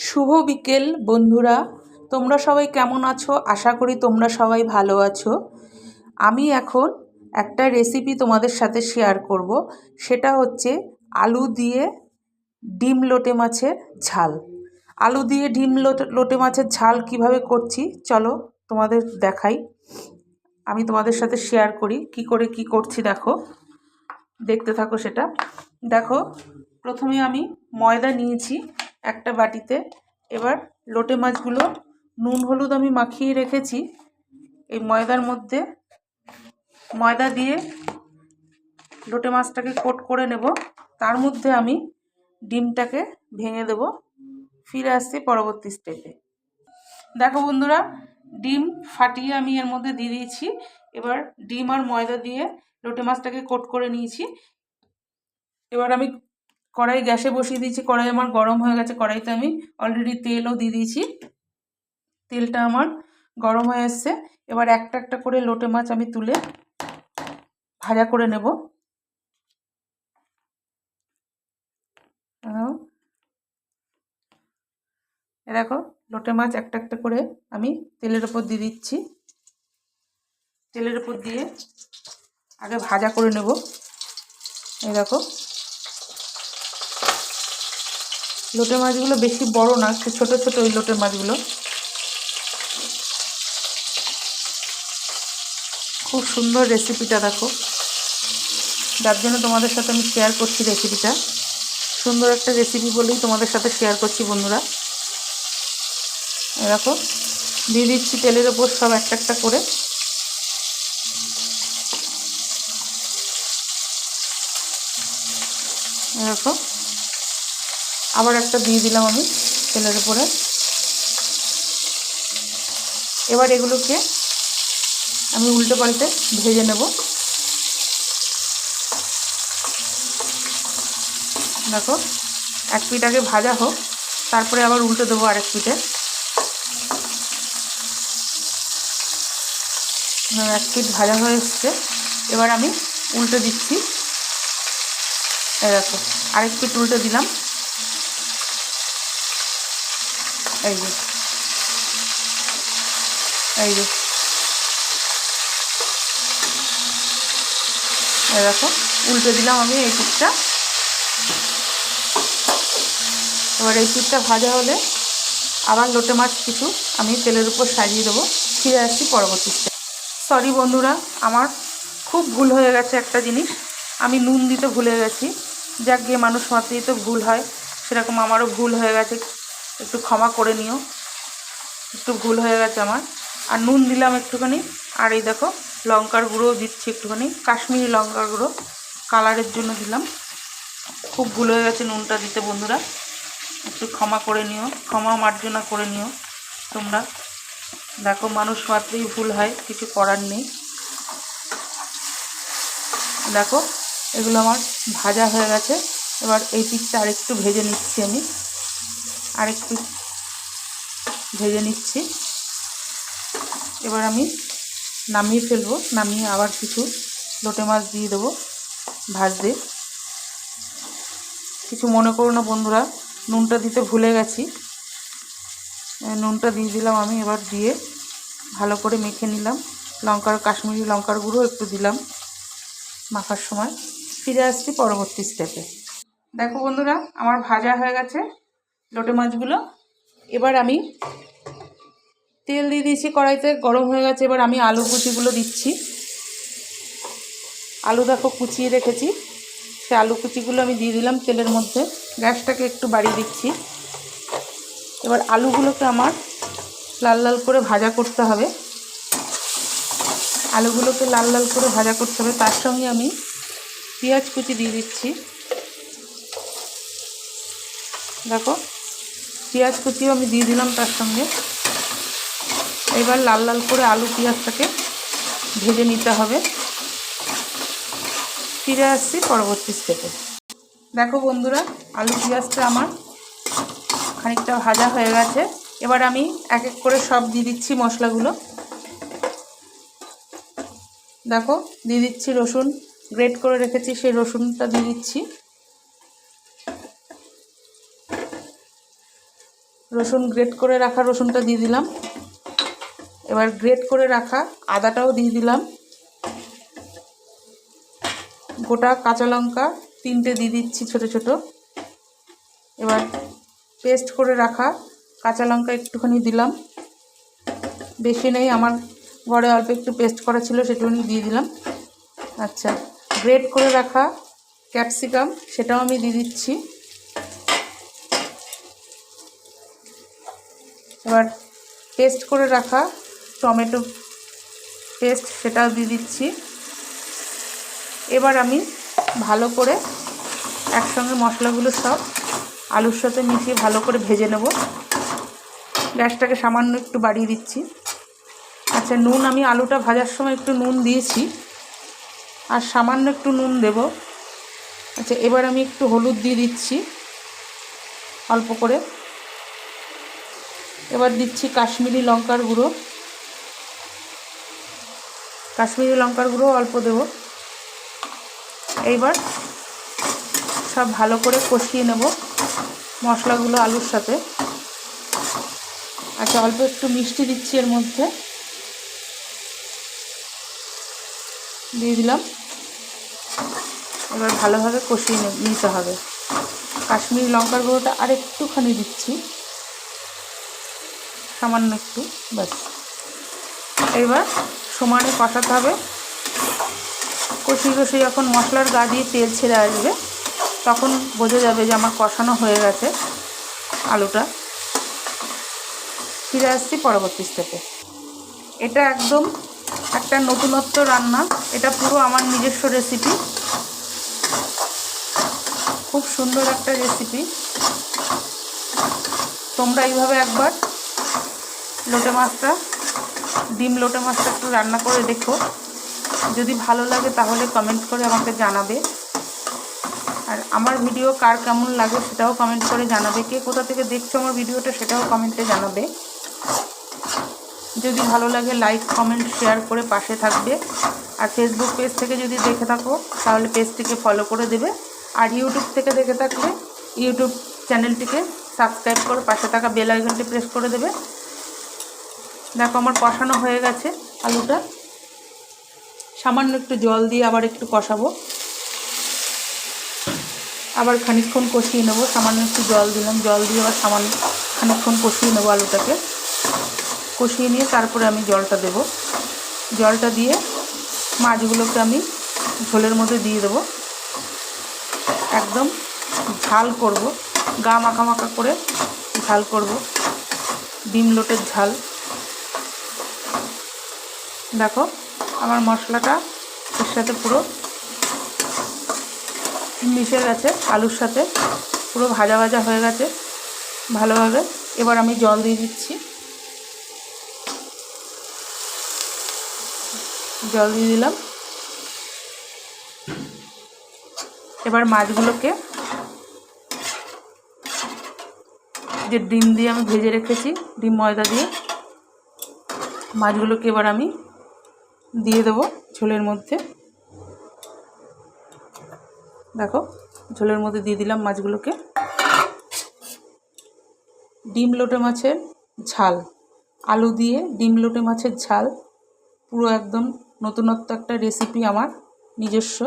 শুভ বিকেল, বন্ধুরা। তোমরা সবাই কেমন আছো? আশা করি তোমরা সবাই ভালো আছো। আমি এখন একটা রেসিপি তোমাদের সাথে শেয়ার করব। সেটা হচ্ছে আলু দিয়ে ডিম লোটে মাছের ঝাল। আলু দিয়ে ডিম লোটে মাছের ঝাল কীভাবে করছি? চলো তোমাদের দেখাই। আমি তোমাদের সাথে শেয়ার করি। কি করে কি করছি দেখো। দেখতে থাকো সেটা। দেখো, প্রথমে আমি ময়দা নিয়েছি। একটা বাটিতে। এবার লোটে মাছগুলো নুন, হলুদ আমি মাখিয়ে রেখেছি। এই ময়দার মধ্যে ময়দা দিয়ে লোটে মাছটাকে কোট করে নেব। তার মধ্যে আমি ডিমটাকে ভেঙে দেব। ফিরে আসছি পরবর্তী স্টেপে দেখো বন্ধুরা, ডিম ফাটিয়ে আমি এর মধ্যে দিয়ে দিয়েছি। এবার ডিম আর ময়দা দিয়ে লোটে মাছটাকে কোট করে নিয়েছি। এবার আমি কড়াই গ্যাসে বসিয়ে দিয়েছি, কড়াই আমার গরম হয়ে গেছে, কড়াইতে আমি অলরেডি তেলও দিয়ে দিয়েছি। তেলটা আমার গরম হয়ে এসছে। এবার একটা একটা করে লোটে মাছ আমি তুলে ভাজা করে নেব। দেখো, লোটে মাছ একটা একটা করে আমি তেলের ওপর দিয়ে দিচ্ছি। তেলের ওপর দিয়ে আগে ভাজা করে নেব। এই দেখো লোটে মাছগুলো বেশি বড় না, একটু ছোটো ছোটো ওই লোটে মাছগুলো। খুব সুন্দর রেসিপিটা দেখো। যার জন্য তোমাদের সাথে আমি শেয়ার করছি রেসিপিটা সুন্দর একটা রেসিপি বলেই তোমাদের সাথে শেয়ার করছি বন্ধুরা। দেখো, দিয়ে দিচ্ছি তেলের ওপর সব একটা একটা করে। দেখো আবার একটা দিয়ে দিলাম আমি তেলের উপরে। এবার এগুলোকে আমি উল্টে পাল্টে ভেজে নেব। দেখো, এক পিঠ আগে ভাজা হোক, তারপরে আবার উল্টে দেবো আরেক পিঠে। এক পিঠ ভাজা হয়ে এসছে। এবার আমি উল্টে দিচ্ছি। দেখো, আরেক পিঠ উল্টে দিলাম। এই যে। এই যে। উল্টে দিলাম আমি এই পিঠটা এবার এই পিঠটা ভাজা হলে আবার লোটে মাছ কিছু আমি তেলের উপর সাজিয়ে দেবো। ফিরে আসছি পরবর্তী সরি বন্ধুরা, আমার খুব ভুল হয়ে গেছে একটা জিনিস। আমি নুন দিতে ভুলে গেছি। যাক গিয়ে মানুষ মাত্রই তো ভুল হয়। সেরকম আমারও ভুল হয়ে গেছে। একটু ক্ষমা করে নিও। একটু ভুল হয়ে গেছে আমার। আর নুন দিলাম একটুখানি। আর এই দেখো, লঙ্কার গুঁড়োও দিচ্ছি একটুখানি। কাশ্মীরি লঙ্কার গুঁড়ো কালারের জন্য দিলাম। খুব ভুল হয়ে গেছে নুনটা দিতে বন্ধুরা। একটু ক্ষমা করে নিও। ক্ষমা মার্জনা করে নিও তোমরা। দেখো, মানুষ মাত্রই ভুল হয়, কিছু করার নেই। দেখো, এগুলো আমার ভাজা হয়ে গেছে। এবার এই পিঠটা আরেকটু ভেজে নিচ্ছি আমি। আরেকটু ভেজে নিচ্ছি। এবার আমি নামিয়ে ফেলব। নামিয়ে আবার কিছু লোটে মাছ দিয়ে দেবো ভাজতে। কিছু মনে করো না বন্ধুরা, নুনটা দিতে ভুলে গেছি। নুনটা দিয়ে দিলাম আমি, এবার দিয়ে ভালো করে মেখে নিলাম। লঙ্কার, কাশ্মীরি লঙ্কার গুঁড়ো একটু দিলাম মাখার সময়। ফিরে আসছি পরবর্তী স্টেপে দেখো বন্ধুরা, আমার ভাজা হয়ে গেছে। লোটে মাছগুলো। এবার আমি তেল দিয়ে দিয়েছি, কড়াইতে গরম হয়ে গেছে। এবার আমি আলু কুচিগুলো দিচ্ছি। আলু দেখো কুচিয়ে রেখেছি। সে আলু কুচিগুলো আমি দিয়ে দিলাম তেলের মধ্যে। গ্যাসটাকে একটু বাড়িয়ে দিচ্ছি। এবার আলুগুলোকে আমার লাল লাল করে ভাজা করতে হবে। আলুগুলোকে লাল লাল করে ভাজা করতে হবে। তার সঙ্গে আমি পেঁয়াজ কুচি দিয়ে দিচ্ছি। দেখো পেঁয়াজ কুচিও আমি দিয়ে দিলাম তার সঙ্গে। এবার লাল লাল করে আলু পেঁয়াজটাকে ভেজে নিতে হবে। ফিরে আসছি পরবর্তী স্টেপে দেখো বন্ধুরা, আলু পেঁয়াজটা আমার খানিকটা ভাজা হয়ে গেছে। এবার আমি এক এক করে সব দিয়ে দিচ্ছি মশলাগুলো। দেখো, দিয়ে দিচ্ছি রসুন গ্রেট করে রেখেছি, সেই রসুনটা দিয়ে দিচ্ছি। রসুন গ্রেট করে রাখা রসুনটা দিয়ে দিলাম। এবার গ্রেট করে রাখা আদাটাও দিয়ে দিলাম। গোটা কাঁচা লঙ্কা তিনটে দিয়ে দিচ্ছি ছোট ছোট। এবার পেস্ট করে রাখা কাঁচা লঙ্কা একটুখানি দিলাম। বেশি নেই, আমার ঘরে অল্প একটু পেস্ট করা ছিল সেটুকুনি দিয়ে দিলাম। আচ্ছা গ্রেট করে রাখা ক্যাপসিকাম সেটাও আমি দিয়ে দিচ্ছি। এবার পেস্ট করে রাখা টমেটো পেস্ট সেটাও দিয়ে দিচ্ছি। এবার আমি ভালো করে একসঙ্গে মশলাগুলো সব আলুর সাথে মিশিয়ে ভালো করে ভেজে নেব। গ্যাসটাকে সামান্য একটু বাড়িয়ে দিচ্ছি। আচ্ছা নুন, আমি আলুটা ভাজার সময় একটু নুন দিয়েছি। আর সামান্য একটু নুন দেব। আচ্ছা এবার আমি একটু হলুদ দিয়ে দিচ্ছি। অল্প করে। এবার দিচ্ছি কাশ্মীরি লঙ্কার গুঁড়ো। কাশ্মীরি লঙ্কার গুঁড়ো অল্প দেব। এইবার সব ভালো করে কষিয়ে নেব মশলাগুলো আলুর সাথে। আচ্ছা অল্প একটু মিষ্টি দিচ্ছি এর মধ্যে। দিয়ে দিলাম। এবার ভালোভাবে কষিয়ে নিতে হবে। কাশ্মীরি লঙ্কার গুঁড়োটা আর একটুখানি দিচ্ছি। সামান্য একটু, ব্যাস। এবার সমানে কষাতে হবে। কষিয়ে কষিয়ে যখন মশলার গা দিয়ে তেল ছেড়ে আসবে, তখন বোঝা যাবে যে আমার কষানো হয়ে গেছে আলুটা। ফিরে আসছি পরবর্তী স্টেপে এটা একদম একটা নতুনত্ব রান্না। এটা পুরো আমার নিজস্ব রেসিপি খুব সুন্দর একটা রেসিপি তোমরা এইভাবে একবার লোটে মাছটা, ডিম লোটে মাছটা একটু রান্না করে দেখো। যদি ভালো লাগে তাহলে কমেন্ট করে আমাকে জানাবে। আর আমার ভিডিও কার কেমন লাগে সেটাও কমেন্ট করে জানাবে। কে কোথা থেকে দেখছ আমার ভিডিওটা সেটাও কমেন্টে জানাবে। যদি ভালো লাগে লাইক কমেন্ট শেয়ার করে পাশে থাকবে। আর ফেসবুক পেজ থেকে যদি দেখে থাকো, তাহলে পেজটিকে ফলো করে দেবে। আর ইউটিউব থেকে দেখে থাকলে ইউটিউব চ্যানেলটিকে সাবস্ক্রাইব করে পাশে থাকা বেল আইকনটি প্রেস করে দেবে। দেখো আমার কষানো হয়ে গেছে আলুটা। সামান্য একটু জল দিয়ে আবার একটু কষাবো। আবার খানিকক্ষণ কষিয়ে নেব, সামান্য একটু জল দিলাম। জল দিয়ে আবার সামান্য খানিকক্ষণ কষিয়ে নেব আলুটাকে। কষিয়ে নিয়ে তারপরে আমি জলটা দেব। জলটা দিয়ে মাছগুলোকে আমি ঝোলের মধ্যে দিয়ে দেবো। একদম ঝাল করব, গা মাখা মাখা করে ঝাল করব। ডিম লোটের ঝাল। দেখো, আমার মশলাটা এর সাথে পুরো মিশে গেছে, আলুর সাথে পুরো ভাজা ভাজা হয়ে গেছে ভালোভাবে। এবার আমি জল দিয়ে দিচ্ছি। জল দিয়ে দিলাম। এবার মাছগুলোকে যে ডিম দিয়ে আমি ভেজে রেখেছি, ডিম ময়দা দিয়ে, মাছগুলোকে এবার আমি দিয়ে দেবো ঝোলের মধ্যে। দেখো, ঝোলের মধ্যে দিয়ে দিলাম মাছগুলোকে। ডিম লোটে মাছের ঝাল। আলু দিয়ে ডিম লোটে মাছের ঝাল। পুরো একদম নতুনত্ব একটা রেসিপি আমার নিজস্ব।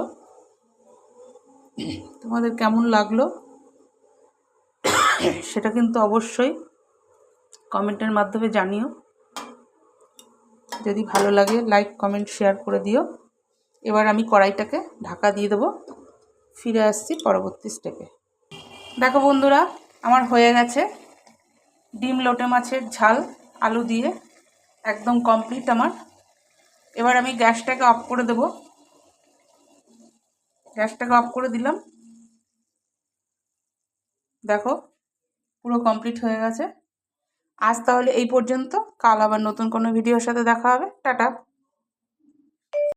তোমাদের কেমন লাগল? সেটা কিন্তু অবশ্যই কমেন্টের মাধ্যমে জানিও। যদি ভালো লাগে লাইক কমেন্ট শেয়ার করে দিও। এবার আমি কড়াইটাকে ঢাকা দিয়ে দেবো। ফিরে আসছি পরবর্তী স্টেপে দেখো বন্ধুরা, আমার হয়ে গেছে ডিম লোটে মাছের ঝাল, আলু দিয়ে একদম কমপ্লিট আমার। এবার আমি গ্যাসটাকে অফ করে দেব। গ্যাসটাকে অফ করে দিলাম। দেখো, পুরো কমপ্লিট হয়ে গেছে। আজ তাহলে এই পর্যন্ত। কাল আবার নতুন কোনো ভিডিওর সাথে দেখা হবে। টাটা।